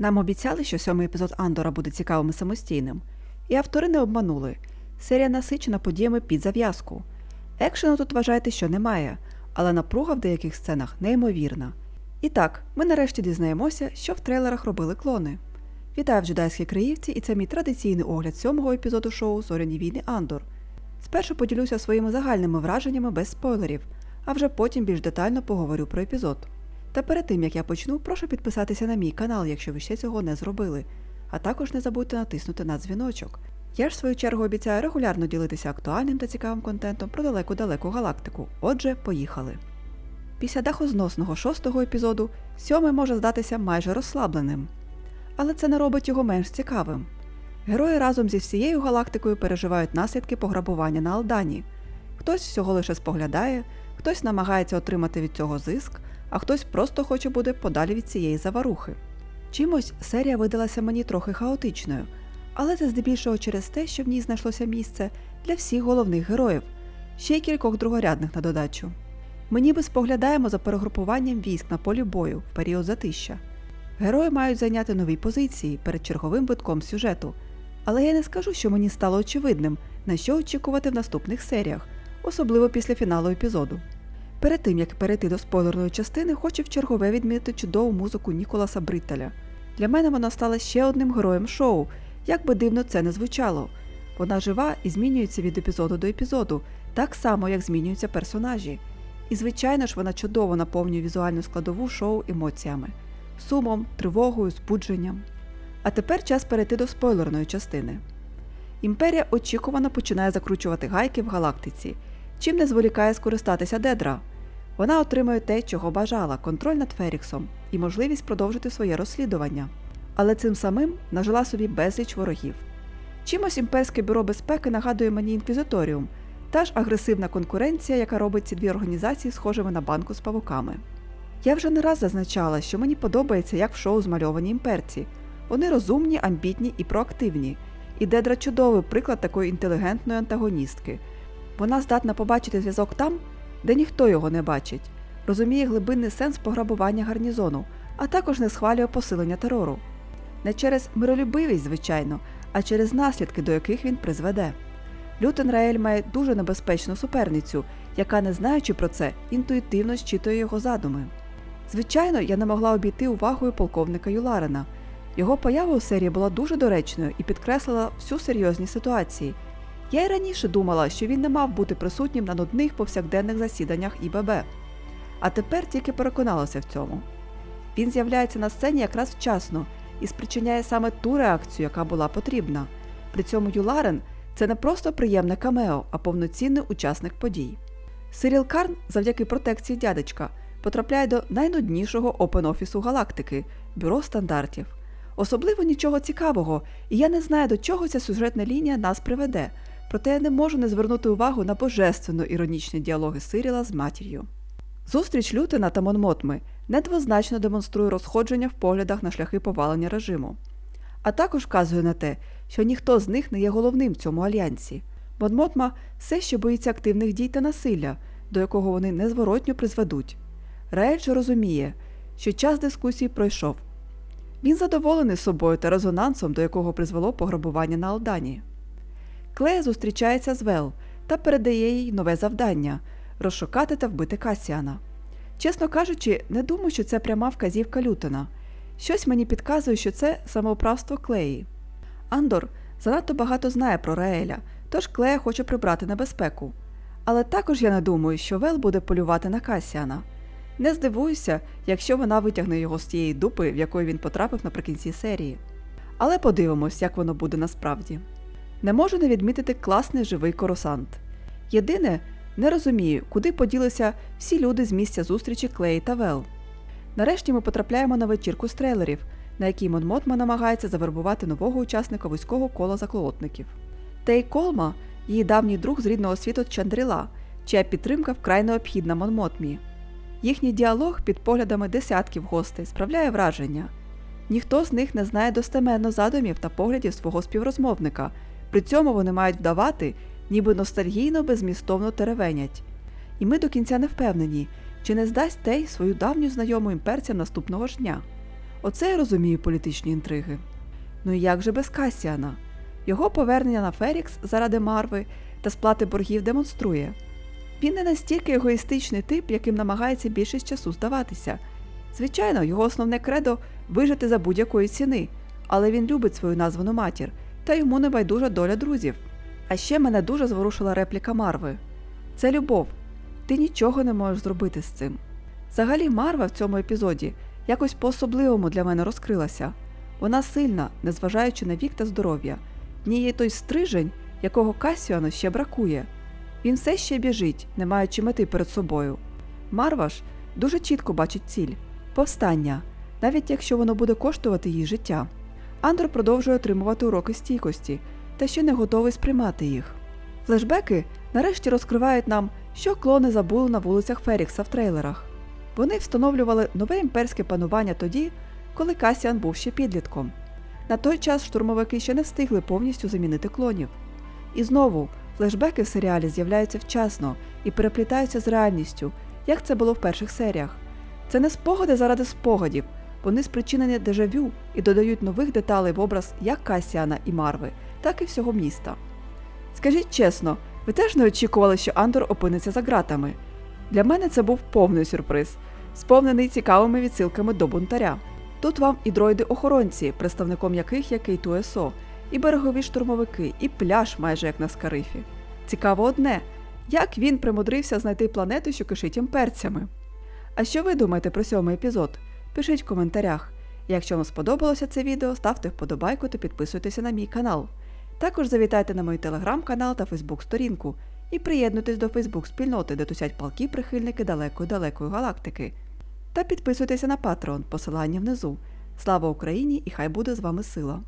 Нам обіцяли, що сьомий епізод Андора буде цікавим і самостійним. І автори не обманули. Серія насичена подіями під зав'язку. Екшену тут вважайте, що немає, але напруга в деяких сценах неймовірна. І так, ми нарешті дізнаємося, що в трейлерах робили клони. Вітаю в джедайській краївці, і це мій традиційний огляд сьомого епізоду шоу Зоряні війни Андор. Спершу поділюся своїми загальними враженнями без спойлерів, а вже потім більш детально поговорю про епізод. Та перед тим як я почну, прошу підписатися на мій канал, якщо ви ще цього не зробили, а також не забудьте натиснути на дзвіночок. Я ж в свою чергу обіцяю регулярно ділитися актуальним та цікавим контентом про далеку-далеку галактику. Отже, поїхали. Після дахозносного шостого епізоду сьомий може здатися майже розслабленим. Але це не робить його менш цікавим. Герої разом зі всією галактикою переживають наслідки пограбування на Алдані. Хтось всього лише споглядає, хтось намагається отримати від цього зиск, а хтось просто хоче бути подалі від цієї заварухи. Чимось серія видалася мені трохи хаотичною, але це здебільшого через те, що в ній знайшлося місце для всіх головних героїв, ще й кількох другорядних на додачу. Ми ніби споглядаємо за перегрупуванням військ на полі бою в період затища. Герої мають зайняти нові позиції перед черговим витком сюжету, але я не скажу, що мені стало очевидним, на що очікувати в наступних серіях, особливо після фіналу епізоду. Перед тим як перейти до спойлерної частини, хочу в чергове відмітити чудову музику Ніколаса Бриттеля. Для мене вона стала ще одним героєм шоу, як би дивно це не звучало. Вона жива і змінюється від епізоду до епізоду, так само як змінюються персонажі. І, звичайно ж, вона чудово наповнює візуальну складову шоу емоціями, сумом, тривогою, збудженням. А тепер час перейти до спойлерної частини. Імперія очікувано починає закручувати гайки в галактиці, чим не зволікає скористатися Дедра. Вона отримує те, чого бажала контроль над Феріксом і можливість продовжити своє розслідування. Але цим самим нажила собі безліч ворогів. Чимось імперське бюро безпеки нагадує мені інквізиторіум, та ж агресивна конкуренція, яка робить ці дві організації схожими на банку з павуками. Я вже не раз зазначала, що мені подобається, як в шоу змальовані імперці. Вони розумні, амбітні і проактивні. І Дедра чудовий приклад такої інтелігентної антагоністки. Вона здатна побачити зв'язок там, де ніхто його не бачить, розуміє глибинний сенс пограбування гарнізону, а також не схвалює посилення терору. Не через миролюбивість, звичайно, а через наслідки, до яких він призведе. Лютен Раель має дуже небезпечну суперницю, яка, не знаючи про це, інтуїтивно щитує його задуми. Звичайно, я не могла обійти увагою полковника Юларена. Його поява у серії була дуже доречною і підкреслила всю серйозність ситуації. Я й раніше думала, що він не мав бути присутнім на нудних повсякденних засіданнях ІББ. А тепер тільки переконалася в цьому. Він з'являється на сцені якраз вчасно і спричиняє саме ту реакцію, яка була потрібна. При цьому Юларен це не просто приємне камео, а повноцінний учасник подій. Сиріл Карн, завдяки протекції дядечка, потрапляє до найнуднішого опен-офісу галактики бюро стандартів. Особливо нічого цікавого, і я не знаю, до чого ця сюжетна лінія нас приведе, проте я не можу не звернути увагу на божественно іронічні діалоги Сиріла з матір'ю. Зустріч Лютена та Монмотми недвозначно демонструє розходження в поглядах на шляхи повалення режиму, а також вказує на те, що ніхто з них не є головним в цьому альянсі. Монмотма все ще боїться активних дій та насилля, до якого вони незворотньо призведуть. Раель же розуміє, що час дискусії пройшов. Він задоволений собою та резонансом, до якого призвело пограбування на Алдані. Клея зустрічається з Вел та передає їй нове завдання розшукати та вбити Касіана. Чесно кажучи, не думаю, що це пряма вказівка Лютена. Щось мені підказує, що це самоуправство Клеї. Андор занадто багато знає про Раеля, тож Клея хоче прибрати небезпеку. Але також я не думаю, що Вел буде полювати на Касіана. Не здивуюся, якщо вона витягне його з тієї дупи, в якої він потрапив наприкінці серії. Але подивимось, як воно буде насправді. Не можу не відмітити класний живий коросант. Єдине, не розумію, куди поділися всі люди з місця зустрічі Клеї та Вел. Нарешті ми потрапляємо на вечірку з трейлерів, на якій Монмотма намагається завербувати нового учасника вузького кола заклотників. Тей Колма її давній друг з рідного світу Чандріла, чия підтримка вкрай необхідна Монмотмі. Їхній діалог під поглядами десятків гостей справляє враження. Ніхто з них не знає достеменно задумів та поглядів свого співрозмовника, при цьому вони мають вдавати, ніби ностальгійно безмістовно теревенять. І ми до кінця не впевнені, чи не здасть Тей свою давню знайому імперцям наступного ж дня. Оце я розумію політичні інтриги. Ну і як же без Касіана? Його повернення на Ферікс заради Марви та сплати боргів демонструє. Він не настільки егоїстичний тип, яким намагається більшість часу здаватися. Звичайно, його основне кредо вижити за будь-якої ціни, але він любить свою названу матір, та йому не байдужа доля друзів. А ще мене дуже зворушила репліка Марви: це любов. Ти нічого не можеш зробити з цим. Взагалі, Марва в цьому епізоді якось по-особливому для мене розкрилася. Вона сильна, незважаючи на вік та здоров'я. В ній є той стрижень, якого Касіану ще бракує. Він все ще біжить, не маючи мети перед собою. Марва ж дуже чітко бачить ціль повстання, навіть якщо воно буде коштувати їй життя. Андор продовжує отримувати уроки стійкості та ще не готовий сприймати їх. Флешбеки нарешті розкривають нам, що клони забули на вулицях Ферікса в трейлерах. Вони встановлювали нове імперське панування тоді, коли Касіан був ще підлітком. На той час штурмовики ще не встигли повністю замінити клонів. І знову флешбеки в серіалі з'являються вчасно і переплітаються з реальністю, як це було в перших серіях. Це не спогади заради спогадів, вони спричинені дежавю і додають нових деталей в образ як Касіана і Марви, так і всього міста. Скажіть чесно, ви теж не очікували, що Андор опиниться за ґратами? Для мене це був повний сюрприз, сповнений цікавими відсилками до бунтаря. Тут вам і дроїди-охоронці, представником яких є Кейт УСО, і берегові штурмовики, і пляж майже як на Скарифі. Цікаво одне, як він примудрився знайти планету, що кишить імперцями. А що ви думаєте про сьомий епізод? Пишіть в коментарях. Якщо вам сподобалося це відео, ставте вподобайку та підписуйтеся на мій канал. Також завітайте на мій телеграм-канал та фейсбук-сторінку і приєднуйтесь до фейсбук-спільноти, де тусять палки прихильники далекої-далекої галактики. Та підписуйтеся на Patreon, посилання внизу. Слава Україні і хай буде з вами сила!